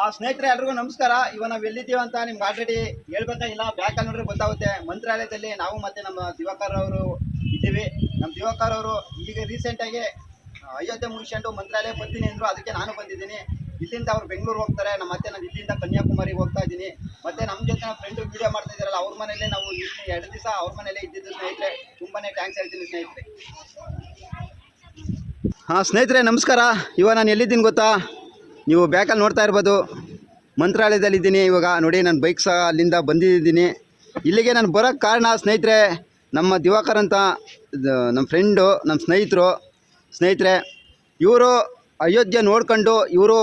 ಆ ಸ್ನೇಹಿತರೆ ಎಲ್ರಿಗೂ ನಮಸ್ಕಾರ. ಇವ ನಾವು ಎಲ್ಲಿದ್ದೀವಿ ಅಂತ ನಿಮ್ಗೆ ಆಲ್ರೆಡಿ ಹೇಳ್ಬೇಕಾಗಿಲ್ಲ ಬ್ಯಾಕ್ ನೋಡ್ರೆ ಗೊತ್ತಾಗುತ್ತೆ. ಮಂತ್ರಾಲಯದಲ್ಲಿ ನಾವು ಮತ್ತೆ ನಮ್ಮ ದಿವಾಕರ್ ಅವರು ಇದ್ದೀವಿ. ನಮ್ಮ ದಿವಾಕರ್ ಅವರು ಈಗ ರೀಸೆಂಟಾಗಿ ಅಯೋಧ್ಯೆ ಮುಗಿಸ್ಕೊಂಡು ಮಂತ್ರಾಲಯ ಬರ್ತೀನಿ ಅಂದ್ರು. ಅದಕ್ಕೆ ನಾನು ಬಂದಿದ್ದೀನಿ. ಇಲ್ಲಿಂದ ಅವ್ರು ಬೆಂಗಳೂರು ಹೋಗ್ತಾರೆ. ನಮ್ಮ ಮತ್ತೆ ನಾನು ಇಲ್ಲಿಂದ ಕನ್ಯಾಕುಮಾರಿಗೆ ಹೋಗ್ತಾ ಇದ್ದೀನಿ. ಮತ್ತೆ ನಮ್ಮ ಜೊತೆ ನಮ್ಮ ಫ್ರೆಂಡ್ ವಿಡಿಯೋ ಮಾಡ್ತಾ ಇದ್ದಾರಲ್ಲ ಅವ್ರ ಮನೆಯಲ್ಲೇ ನಾವು ಎರಡು ದಿವಸ ಅವ್ರ ಮನೆಯಲ್ಲೇ ಇದ್ದಿದ್ದು ಸ್ನೇಹಿತರೆ. ತುಂಬಾನೇ ಥ್ಯಾಂಕ್ಸ್ ಹೇಳ್ತೀನಿ ಸ್ನೇಹಿತರೆ. ಹಾಂ, ಸ್ನೇಹಿತರೆ, ನಮಸ್ಕಾರ. ಇವಾಗ ನಾನು ಎಲ್ಲಿದ್ದೀನಿ ಗೊತ್ತಾ? ನೀವು ಬ್ಯಾಕಲ್ಲಿ ನೋಡ್ತಾ ಇರ್ಬೋದು. ಮಂತ್ರಾಲಯದಲ್ಲಿದ್ದೀನಿ ಇವಾಗ. ನೋಡಿ, ನಾನು ಬೈಕ್ ಸಹ ಅಲ್ಲಿಂದ ಬಂದಿದ್ದೀನಿ. ಇಲ್ಲಿಗೆ ನಾನು ಬರೋಕ್ಕೆ ಕಾರಣ ಸ್ನೇಹಿತರೆ, ನಮ್ಮ ದಿವಾಕರ್ ಅಂತ ನಮ್ಮ ಫ್ರೆಂಡು ನಮ್ಮ ಸ್ನೇಹಿತರು. ಸ್ನೇಹಿತರೆ, ಇವರು ಅಯೋಧ್ಯೆ ನೋಡ್ಕೊಂಡು, ಇವರು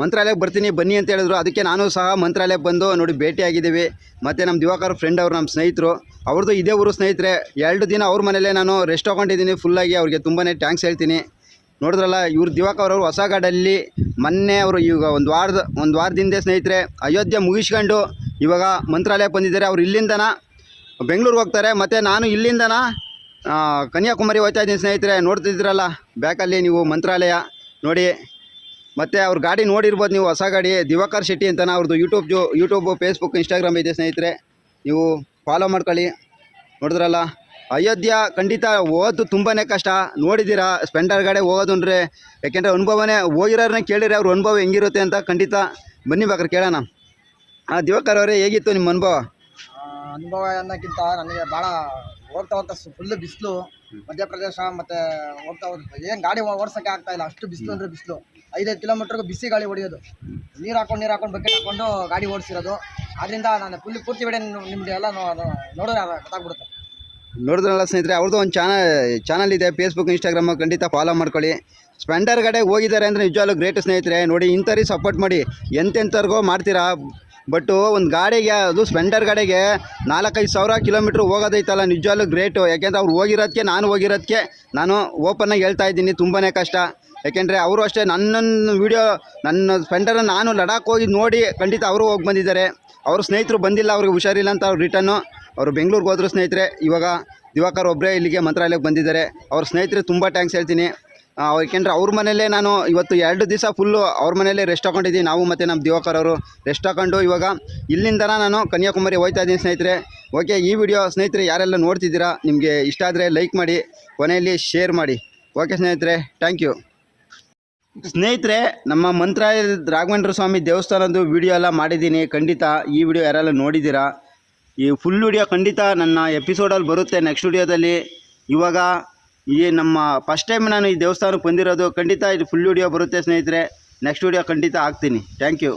ಮಂತ್ರಾಲಯಕ್ಕೆ ಬರ್ತೀನಿ, ಬನ್ನಿ ಅಂತ ಹೇಳಿದ್ರು. ಅದಕ್ಕೆ ನಾನು ಸಹ ಮಂತ್ರಾಲಯಕ್ಕೆ ಬಂದು ನೋಡಿ ಭೇಟಿಯಾಗಿದ್ದೀವಿ. ಮತ್ತು ನಮ್ಮ ದಿವಾಕರ್ ಫ್ರೆಂಡ್ ಅವರು ನಮ್ಮ ಸ್ನೇಹಿತರು. ಅವ್ರದ್ದು ಇದೇ ಊರು ಸ್ನೇಹಿತರೆ. ಎರಡು ದಿನ ಅವ್ರ ಮನೇಲೆ ನಾನು ರೆಸ್ಟ್ ತೊಗೊಂಡಿದ್ದೀನಿ. ಫುಲ್ಲಾಗಿ ಅವ್ರಿಗೆ ತುಂಬಾ ಟ್ಯಾಂಕ್ಸ್ ಹೇಳ್ತೀನಿ. ನೋಡಿದ್ರಲ್ಲ, ಇವ್ರು ದಿವಾಕರ್ ಅವರು ಹೊಸ ಗಾಡಲ್ಲಿ ಮೊನ್ನೆ ಅವರು ಈಗ ಒಂದು ವಾರದ, ಒಂದು ವಾರದಿಂದ ಸ್ನೇಹಿತರೆ ಅಯೋಧ್ಯೆ ಮುಗಿಸ್ಕೊಂಡು ಇವಾಗ ಮಂತ್ರಾಲಯ ಬಂದಿದ್ದಾರೆ. ಅವ್ರು ಇಲ್ಲಿಂದನ ಬೆಂಗಳೂರಿಗೆ ಹೋಗ್ತಾರೆ. ಮತ್ತು ನಾನು ಇಲ್ಲಿಂದನ ಕನ್ಯಾಕುಮಾರಿ ಹೋಗ್ತಾ ಇದ್ದೀನಿ ಸ್ನೇಹಿತರೆ. ನೋಡ್ತಿದ್ದೀರಲ್ಲ, ಬ್ಯಾಕಲ್ಲಿ ನೀವು ಮಂತ್ರಾಲಯ ನೋಡಿ. ಮತ್ತು ಅವ್ರ ಗಾಡಿ ನೋಡಿರ್ಬೋದು ನೀವು ಹೊಸ ಗಾಡಿ, ದಿವಾಕರ್ ಶೆಟ್ಟಿ ಅಂತನ ಅವ್ರದ್ದು ಯೂಟ್ಯೂಬ್ ಜೋ ಯೂಟ್ಯೂಬು ಫೇಸ್ಬುಕ್ ಇನ್ಸ್ಟಾಗ್ರಾಮ್ ಇದೆ ಸ್ನೇಹಿತರೆ. ನೀವು ಫಾಲೋ ಮಾಡ್ಕೊಳ್ಳಿ. ನೋಡಿದ್ರಲ್ಲ ಅಯೋಧ್ಯ ಖಂಡಿತ ಓದು ತುಂಬಾ ಕಷ್ಟ. ನೋಡಿದ್ದೀರಾ ಸ್ಪೆಂಡರ್ ಗಾಡಿ ಹೋಗೋದು ಅಂದರೆ ಯಾಕೆಂದರೆ ಅನುಭವನೇ ಹೋಗಿರೋರನ್ನ ಕೇಳಿರಿ ಅವ್ರ ಅನುಭವ ಹೆಂಗಿರುತ್ತೆ ಅಂತ ಖಂಡಿತ ಬನ್ನಿ ಬೇಕಾದ್ರೆ ಕೇಳೋಣ. ಹಾಂ ದಿವಾಕರ್ ಅವರೇ ಹೇಗಿತ್ತು ನಿಮ್ಮ ಅನುಭವ? ಅನುಭವ ಅನ್ನೋಕ್ಕಿಂತ ನನಗೆ ಭಾಳ ಹೋಗ್ತಾ ಹೋಗ್ತಾ ಫುಲ್ ಬಿಸಿಲು ಮಧ್ಯಪ್ರದೇಶ ಮತ್ತೆ ಹೋಗ್ತಾ ಹೋಗ್ತಾ ಏನು ಗಾಡಿ ಓಡಿಸೋಕ್ಕೆ ಆಗ್ತಾ ಇಲ್ಲ. ಅಷ್ಟು ಬಿಸಿಲು ಅಂದರೆ ಬಿಸಿಲು. ಐದೈದು ಕಿಲೋಮೀಟ್ರ್ಗೂ ಬಿಸಿ ಗಾಳಿ ಹೊಡೆಯೋದು. ನೀರು ಹಾಕೊಂಡು ನೀರು ಹಾಕೊಂಡು ಬಕೆಟ್ ಹಾಕೊಂಡು ಗಾಡಿ ಓಡಿಸಿರೋದು. ಅದರಿಂದ ನಾನು ಫುಲ್ ಪೂರ್ತಿ ವಿಡಿಯೋ ನಿಮಗೆ ಎಲ್ಲ ನೋ- ನೋ- ನೋಡಿದ್ರೆ ಗೊತ್ತಾಗ್ಬಿಡುತ್ತೆ. ನೋಡಿದ್ರಲ್ಲ ಸ್ನೇಹಿತರೆ ಅವ್ರದ್ದು ಒಂದು ಚಾನಲ್ ಚಾನಲ್ ಇದೆ ಫೇಸ್ಬುಕ್ ಇನ್ಸ್ಟಾಗ್ರಾಮ್ ಖಂಡಿತ ಫಾಲೋ ಮಾಡ್ಕೊಳ್ಳಿ. ಸ್ಪೆಂಡರ್ ಕಡೆ ಹೋಗಿದ್ದಾರೆ ಅಂದರೆ ನಿಜವಾಗ್ಲೂ ಗ್ರೇಟ್ ಸ್ನೇಹಿತರೆ. ನೋಡಿ, ಇಂಥವ್ರಿಗೆ ಸಪೋರ್ಟ್ ಮಾಡಿ. ಎಂತೆಂಥವ್ರಿಗೋ ಮಾಡ್ತೀರಾ? ಬಟ್ಟು ಒಂದು ಗಾಡಿಗೆ, ಅದು ಸ್ಪೆಂಡರ್ ಗಾಡಿಗೆ ನಾಲ್ಕೈದು ಸಾವಿರ ಕಿಲೋಮೀಟ್ರ್ ಹೋಗೋದೈತಲ್ಲ, ನಿಜವಾಗ್ಲೂ ಗ್ರೇಟು ಯಾಕೆಂದ್ರೆ ಅವ್ರು ಹೋಗಿರೋದಕ್ಕೆ ನಾನು ಹೋಗಿರೋದಕ್ಕೆ ನಾನು ಓಪನ್ನಾಗಿ ಹೇಳ್ತಾ ಇದ್ದೀನಿ ತುಂಬಾ ಕಷ್ಟ. ಯಾಕೆಂದರೆ ಅವರು ಅಷ್ಟೇ ನನ್ನನ್ನು ವಿಡಿಯೋ ನನ್ನ ಫ್ರೆಂಡನ್ನು ನಾನು ಲಡಾಖ್ ಹೋಗಿ ನೋಡಿ ಖಂಡಿತ ಅವರು ಹೋಗಿ ಬಂದಿದ್ದಾರೆ. ಅವ್ರ ಸ್ನೇಹಿತರು ಬಂದಿಲ್ಲ, ಅವ್ರಿಗೆ ಹುಷಾರಿಲ್ಲ ಅಂತ ಅವ್ರು ರಿಟರ್ನು ಅವರು ಬೆಂಗಳೂರಿಗೆ ಹೋದ್ರು ಸ್ನೇಹಿತರೆ, ಇವಾಗ ದಿವಾಕರ್ ಒಬ್ಬರೇ ಇಲ್ಲಿಗೆ ಮಂತ್ರಾಲಯಕ್ಕೆ ಬಂದಿದ್ದಾರೆ. ಅವ್ರ ಸ್ನೇಹಿತರೆ ತುಂಬ ಟ್ಯಾಂಕ್ಸ್ ಹೇಳ್ತೀನಿ. ಯಾಕೆಂದರೆ ಅವ್ರ್ ಮನೇಲೇ ನಾನು ಇವತ್ತು ಎರಡು ದಿವಸ ಫುಲ್ಲು ಅವ್ರ ಮನೆಯಲ್ಲೇ ರೆಸ್ಟ್ ಹಾಕೊಂಡಿದ್ದೀನಿ. ನಾವು ಮತ್ತು ನಮ್ಮ ದಿವಾಕರ್ ಅವರು ರೆಸ್ಟ್ ಹಾಕೊಂಡು ಇವಾಗ ಇಲ್ಲಿಂದ ನಾನು ಕನ್ಯಾಕುಮಾರಿ ಹೋಯ್ತಾ ಇದ್ದೀನಿ ಸ್ನೇಹಿತರೆ. ಓಕೆ, ಈ ವಿಡಿಯೋ ಸ್ನೇಹಿತರೆ ಯಾರೆಲ್ಲ ನೋಡ್ತಿದ್ದೀರಾ, ನಿಮಗೆ ಇಷ್ಟ ಆದರೆ ಲೈಕ್ ಮಾಡಿ, ಕೊನೆಯಲ್ಲಿ ಶೇರ್ ಮಾಡಿ. ಓಕೆ ಸ್ನೇಹಿತರೆ ಥ್ಯಾಂಕ್ ಯು ಸ್ನೇಹಿತರೆ, ನಮ್ಮ ಮಂತ್ರಾಲಯದ ರಾಘವೇಂದ್ರ ಸ್ವಾಮಿ ದೇವಸ್ಥಾನದ್ದು ವಿಡಿಯೋ ಎಲ್ಲ ಮಾಡಿದ್ದೀನಿ. ಖಂಡಿತ ಈ ವಿಡಿಯೋ ಯಾರೆಲ್ಲ ನೋಡಿದ್ದೀರಾ? ಈ ಫುಲ್ ವಿಡಿಯೋ ಖಂಡಿತ ನನ್ನ ಎಪಿಸೋಡಲ್ಲಿ ಬರುತ್ತೆ ನೆಕ್ಸ್ಟ್ ವಿಡಿಯೋದಲ್ಲಿ ಇವಾಗ ಈ ನಮ್ಮ ಫಸ್ಟ್ ಟೈಮ್ ನಾನು ಈ ದೇವಸ್ಥಾನಕ್ಕೆ ಬಂದಿರೋದು, ಖಂಡಿತ ಇದು ಫುಲ್ ವಿಡಿಯೋ ಬರುತ್ತೆ ಸ್ನೇಹಿತರೆ. ನೆಕ್ಸ್ಟ್ ವಿಡಿಯೋ ಖಂಡಿತ ಹಾಕ್ತೀನಿ. Thank you